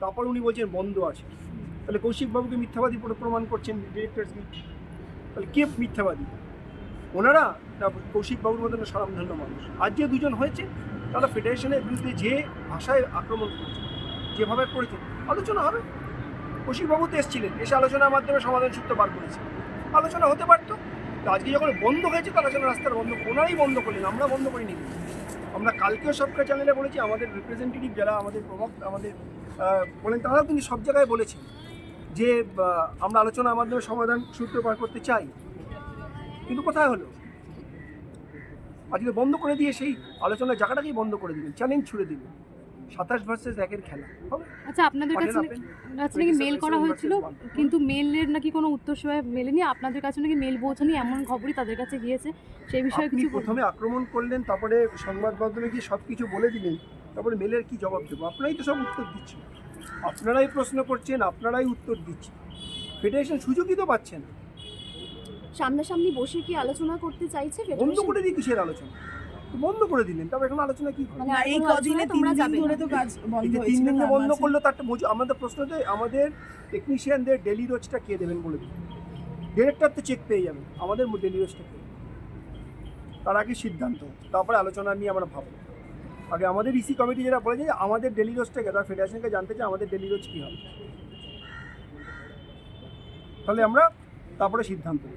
তারপর উনি বলছেন বন্ধ আছে। তাহলে কৌশিকবাবুকে মিথ্যাবাদী প্র- প্রমাণ করছেন ডিরেক্টরস তাহলে কে মিথ্যাবাদী? ওনারা না কৌশিকবাবুর মতন স্বনামধন্য মানুষ। আজ যে দুজন হয়েছে, তারা ফেডারেশনের বিরুদ্ধে যে ভাষায় আক্রমণ করেছে, যেভাবে করেছে, আলোচনা হবে। কৌশিকবাবু তো এসেছিলেন, এসে আলোচনার মাধ্যমে সমাধান সূত্র বার করেছে। আলোচনা হতে পারতো তো আজকে যখন বন্ধ হয়েছে, তারা যেন রাস্তার বন্ধ ওনারাই বন্ধ করলেন আমরা বন্ধ করিনি। আমরা কালকেও সবকা চ্যানেলে বলেছি, আমাদের রিপ্রেজেন্টেটিভ যারা আমাদের প্রভাব, আমাদের বলেন, তারাও কিন্তু সব জায়গায় বলেছেন যে আমরা আলোচনার মাধ্যমে সমাধান সূত্র বার করতে চাই। কিন্তু কোথায় হলো? আজকে বন্ধ করে দিয়ে সেই আলোচনার জায়গাটাকেই বন্ধ করে দিলেন চ্যালেঞ্জ ছুড়ে দিলেন। সাতাশ ভার্সেস একের খেলা আচ্ছা আপনাদের কাছে কাছে নাকি মেল করা হয়েছিল কিন্তু মেলের নাকি কোনো উত্তর সেভাবে মেলেনি। আপনাদের কাছে নাকি মেল পৌঁছানি এমন খবরই তাদের কাছে গিয়েছে। সেই বিষয়ে কিছু প্রথমে আক্রমণ করলেন তারপরে সংবাদ মাধ্যমে গিয়ে সব কিছু বলে দিলেন? তারপরে মেলের কি জবাব দেবো? আপনারাই তো সব উত্তর দিচ্ছেন আপনারাই প্রশ্ন করছেন আপনারাই উত্তর দিচ্ছেন। ফেডারেশন সুযোগই তো পাচ্ছে না। সামনাসামনি বসে কি আলোচনা করতে চাইছে বন্ধ করে দিয়ে কিসের আলোচনা? বন্ধ করে দিলেন। তারপর এখন আলোচনা কি মানে এই কদিনে তিন তোমরা দিন যাবে ধরে তো কাজ বন্ধ এই তিন দিনে তার বন্ধ করল তার একটা মজু- আমাদের প্রশ্নতে আমাদের টেকনিশিয়ানদের ডেলি রোজটা কে দেবেন বলে দিন ডিরেক্টর তো চেক পেয়ে যাবেন আমাদের ডেলি রোজটা কে? তার আগে সিদ্ধান্ত তারপরে আলোচনা নিয়ে আমরা ভাববো। আগে আমাদের ইসি কমিটি যেটা বলেছে যে আমাদের ডেলি রোজটা কে তার ফেডারেশনকে জানতে চাই আমাদের ডেলি রোজ কী হবে। তাহলে আমরা তারপরে সিদ্ধান্ত নেব।